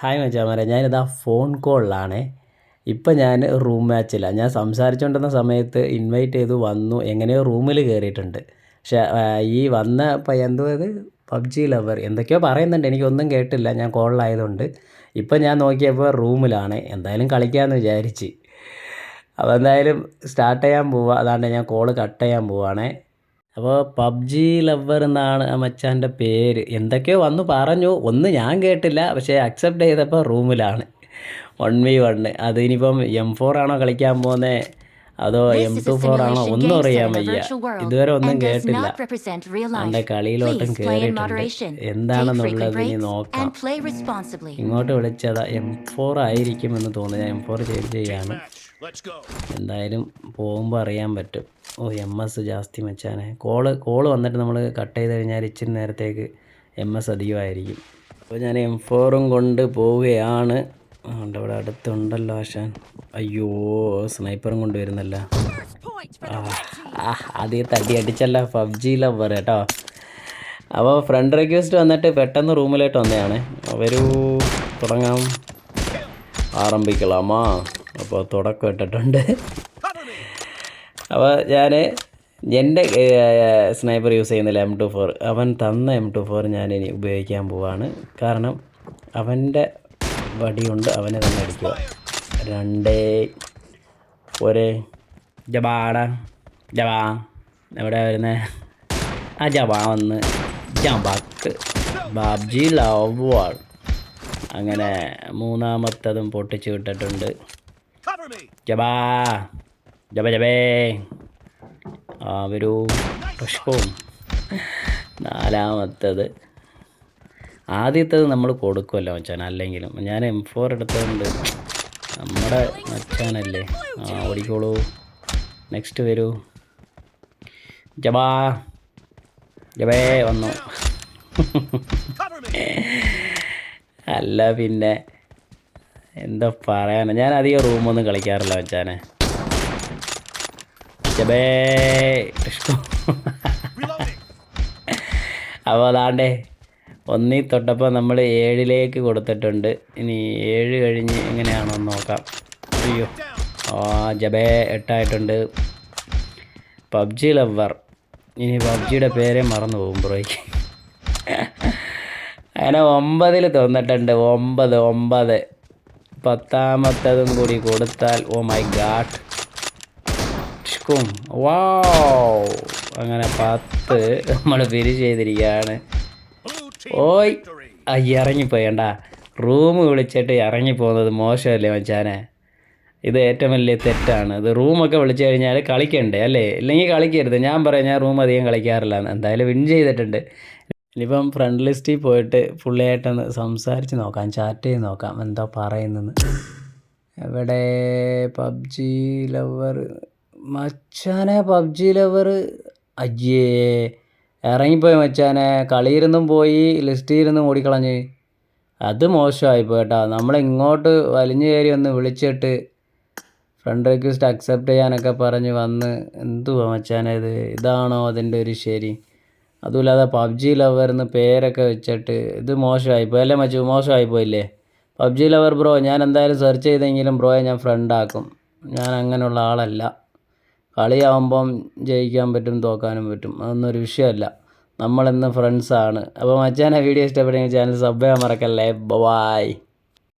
Hi മച്ചാമാരെ. ഞാനിതാ phone കോളിലാണേ ഇപ്പം ഞാൻ റൂം മാച്ചിലാണ് ഞാൻ സംസാരിച്ചുകൊണ്ടിരുന്ന സമയത്ത് ഇൻവൈറ്റ് ചെയ്ത് വന്നു. എങ്ങനെയോ റൂമിൽ കയറിയിട്ടുണ്ട് പക്ഷേ ഈ വന്ന ഇപ്പം എന്തോ ഇത്? പബ്ജി ലവർ എന്തൊക്കെയോ പറയുന്നുണ്ട്. എനിക്കൊന്നും കേട്ടില്ല. ഞാൻ കോളിലായതുകൊണ്ട് ഇപ്പം ഞാൻ നോക്കിയപ്പോൾ റൂമിലാണ് എന്തായാലും കളിക്കാമെന്ന് വിചാരിച്ച്. അപ്പോൾ എന്തായാലും സ്റ്റാർട്ട് ചെയ്യാൻ പോവുക അതാണ്ട് ഞാൻ കോൾ കട്ട് ചെയ്യാൻ പോവുകയാണേ അപ്പോൾ പബ്ജി ലവർ എന്നാണ് ആ മച്ചാന്റെ പേര്. എന്തൊക്കെയോ വന്നു പറഞ്ഞു. ഒന്ന് ഞാൻ കേട്ടില്ല. പക്ഷേ അക്സെപ്റ്റ് ചെയ്തപ്പോൾ റൂമിലാണ് വൺ വി വണ്ണ് അത് ഇനിയിപ്പം എം ഫോർ ആണോ കളിക്കാൻ പോകുന്നത്? അതോ എം ടു ഫോർ ആണോ? ഒന്നും അറിയാൻ വയ്യ. ഇതുവരെ ഒന്നും കേട്ടില്ല. എന്റെ കളിയിലോട്ടും കയറിയിട്ടുണ്ട് എന്താണെന്നുള്ളത് ഇനി നോക്കാം. ഇങ്ങോട്ട് വിളിച്ചതാ എം ഫോർ ആയിരിക്കും എന്ന് തോന്നുന്നു. ഞാൻ എം ഫോർ ചേഞ്ച് ചെയ്യാണ്. എന്തായാലും പോകുമ്പോൾ അറിയാൻ പറ്റും. ഓ എം എസ് ജാസ്തി മച്ചാനെ. കോൾ കോൾ വന്നിട്ട് നമ്മൾ കട്ട് ചെയ്ത് കഴിഞ്ഞാൽ ഇച്ചിരി നേരത്തേക്ക് എം എസ് അധികമായിരിക്കും. അപ്പോൾ ഞാൻ എം ഫോറും കൊണ്ട് പോവുകയാണ്. അതുകൊണ്ട് ഇവിടെ അടുത്തുണ്ടല്ലോ ആശാൻ. അയ്യോ സ്നൈപ്പറും കൊണ്ടുവരുന്നല്ല. അതേ തടി അടിച്ചല്ല. പബ്ജി ലവർ കേട്ടോ. അപ്പോൾ ഫ്രണ്ട് റിക്വസ്റ്റ് വന്നിട്ട് പെട്ടെന്ന് റൂമിലോട്ട് വന്നതാണ്. വരൂ തുടങ്ങാം. ആരംഭിക്കലാമാ. അപ്പോൾ തുടക്കം ഇട്ടിട്ടുണ്ട്. അപ്പോൾ ഞാൻ എന്റെ സ്നൈപ്പർ യൂസ് ചെയ്യുന്നില്ല എം ടു ഫോർ അവൻ തന്ന എം ടു ഫോർ ഞാൻ ഇനി ഉപയോഗിക്കാൻ പോവാണ്. കാരണം അവന്റെ വടിയുണ്ട്. അവനെ തന്നെ അടിക്കുക. രണ്ടേ. ഒരേ. ജബാട ജബാ എവിടെ വരുന്നത് ആ ജബാ വന്ന്. ജബാക്ക്. ബാബ്ജി ലവ് വാൾ. അങ്ങനെ മൂന്നാമത്തതും പൊട്ടിച്ചു വിട്ടിട്ടുണ്ട്. ജബാ. ജബ ജബേ. ആ ഒരു പുഷ്പവും നാലാമത്തത്. ആദ്യത്തത് നമ്മൾ കൊടുക്കുമല്ലോ മച്ചാൻ അല്ലെങ്കിലും ഞാൻ എം ഫോർ എടുത്തതുകൊണ്ട് നമ്മുടെ മച്ചാനല്ലേ? ആ ഓടിക്കോളൂ. നെക്സ്റ്റ് വരൂ. ജബാ ജബേ വന്നു. അല്ല പിന്നെ എന്താ പറയാനാ? ഞാൻ അധികം റൂമൊന്നും കളിക്കാറില്ല മച്ചാനെ. ജബേ അപ്പോൾ അതാണ്ടേ ഒന്നി തൊട്ടപ്പോൾ നമ്മൾ ഏഴിലേക്ക് കൊടുത്തിട്ടുണ്ട്. ഇനി ഏഴ് കഴിഞ്ഞ് എങ്ങനെയാണോ നോക്കാം. അയ്യോ ആ ജബേ എട്ടായിട്ടുണ്ട്. PUBG lover. ഇനി പബ്ജിയുടെ പേരെ മറന്നു പോകും ബ്രോയ്ക്ക് അങ്ങനെ ഒമ്പതിൽ തോന്നിട്ടുണ്ട്. ഒമ്പത് ഒമ്പത്. പത്താമത്തതും കൂടി കൊടുത്താൽ ഓ മൈ ഗാഡ്. വാ അങ്ങനെ പത്ത് നമ്മൾ ഫിനിഷ് ചെയ്തിരിക്കുകയാണ്. ഓയ് ഇറങ്ങിപ്പോയണ്ട. റൂം വിളിച്ചിട്ട് ഇറങ്ങിപ്പോകുന്നത് മോശമല്ലേ മച്ചാനെ? ഇത് ഏറ്റവും വലിയ തെറ്റാണ്. ഇത് റൂമൊക്കെ വിളിച്ചു കഴിഞ്ഞാൽ കളിക്കണ്ടേ അല്ലേ? ഇല്ലെങ്കിൽ കളിക്കരുത്. ഞാൻ പറയാം ഞാൻ റൂം അധികം കളിക്കാറില്ല. എന്തായാലും വിൻ ചെയ്തിട്ടുണ്ട്. ഇനിയിപ്പം ഫ്രണ്ട് ലിസ്റ്റിൽ പോയിട്ട് പുള്ളിയായിട്ടൊന്ന് സംസാരിച്ച് നോക്കാം ചാറ്റ് ചെയ്ത് നോക്കാം. എന്താ പറയുന്നത് എവിടെ പബ്ജി ലവർ മച്ചാനെ പബ്ജി ലവർ അയ്യേ. ഇറങ്ങിപ്പോയി മച്ചാനെ. കളിയിരുന്നും പോയി ലിസ്റ്റിയിരുന്നും ഓടിക്കളഞ്ഞ്. അത് മോശമായിപ്പോയി കേട്ടോ നമ്മളിങ്ങോട്ട് വലിഞ്ഞു കയറി ഒന്ന് വിളിച്ചിട്ട് ഫ്രണ്ട് റിക്വസ്റ്റ് അക്സെപ്റ്റ് ചെയ്യാനൊക്കെ പറഞ്ഞ് വന്ന് എന്തുവാ മച്ചാനെ ഇത്? ഇതാണോ അതിന്റെ ഒരു ശരി? അതുമില്ലാതെ പബ്ജി ലവർ എന്ന് പേരൊക്കെ വെച്ചിട്ട് ഇത് മോശമായിപ്പോയി അല്ലേ മച്ചു? മോശമായിപ്പോയില്ലേ പബ്ജി ലവർ ബ്രോ ഞാൻ എന്തായാലും സെർച്ച് ചെയ്തെങ്കിലും ബ്രോയെ ഞാൻ ഫ്രണ്ടാക്കും ഞാൻ അങ്ങനെയുള്ള ആളല്ല. കളിയാവുമ്പം ജയിക്കാൻ പറ്റും തോക്കാനും പറ്റും. അതൊന്നും ഒരു വിഷയമല്ല. നമ്മളിന്ന് ഫ്രണ്ട്സാണ് അപ്പോൾ മച്ചാനെ വീഡിയോ ഇഷ്ടപ്പെട്ടെങ്കിൽ ചാനൽ സബ് ചെയ്യാൻ മറക്കല്ലേ? ബൈ